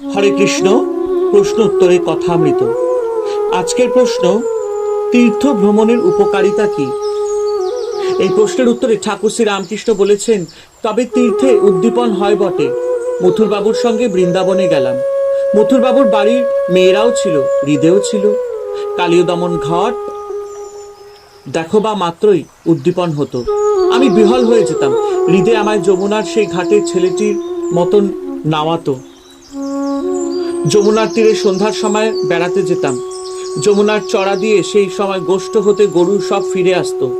হরে কৃষ্ণ প্রশ্ন উত্তরে কথামৃত। আজকের প্রশ্ন তীর্থ ভ্রমণের উপকারিতা কি? এই প্রশ্নের উত্তরে ঠাকুর শ্রী রামকৃষ্ণ বলেছেন, তবে তীর্থে উদ্দীপন হয় বটে। মথুরবাবুর সঙ্গে বৃন্দাবনে গেলাম। মথুরবাবুর বাড়ির মেয়েরাও ছিল হৃদয়ও ছিল। কালীয় দমন ঘট, দেখো বা মাত্রই উদ্দীপন হতো। আমি বিহল হয়ে যেতাম। হৃদে আমায় যমুনার সেই ঘাটের ছেলেটির মতন নামাতো। যমুনার তীরে সন্ধ্যার সময় বেড়াতে যেতাম। যমুনার চড়া দিয়ে সেই সময় গোষ্ঠ হতে গরু সব ফিরে আসতো।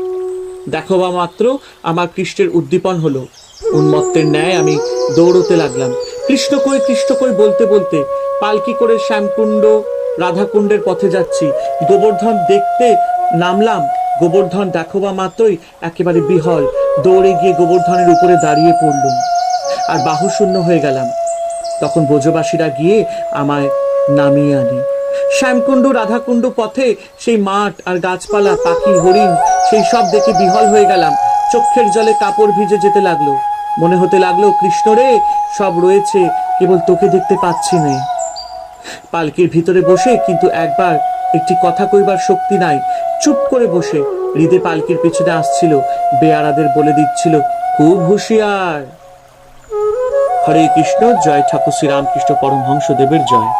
দেখো বা মাত্র, আমার কৃষ্ণের উদ্দীপন হলো। উন্মত্তের ন্যায় আমি দৌড়তে লাগলাম। কৃষ্ণ কই কৃষ্ণ কই বলতে বলতে পালকি করে শ্যামকুণ্ড, রাধাকুণ্ডের পথে যাচ্ছি। গোবর্ধন দেখতে নামলাম। গোবর্ধন দেখো বা মাত্রই একেবারে বিহল। দৌড়ে গিয়ে গোবর্ধনের উপরে দাঁড়িয়ে পড়লুম। আর বাহু শূন্য হয়ে গেলাম। তখন ব্রজবাসীরা গিয়ে আমায় নামিয়ে আনে। শ্যামকুণ্ড, রাধাকুণ্ড পথে সেই মাঠ আর গাছপালা, পাখি, হরিণ, সেই সব দেখে বিহল হয়ে গেলাম। চোখের জলে কাপড় ভিজে যেতে লাগল। মনে হতে লাগল, কৃষ্ণ রে, সব রয়েছে, কেবল তোকে দেখতে পাচ্ছি না। পালকির ভিতরে বসে কিন্তু একবার একটি কথা কইবার শক্তি নাই। চুপ করে বসে হৃদে পালকির পিছনে আসছিল, বেয়ারাদের বলে দিচ্ছিল, খুব হুঁশিয়ার। হরে কৃষ্ণ জয় ঠাকুর শ্রীরামকৃষ্ণ পরমহংস দেবের জয়।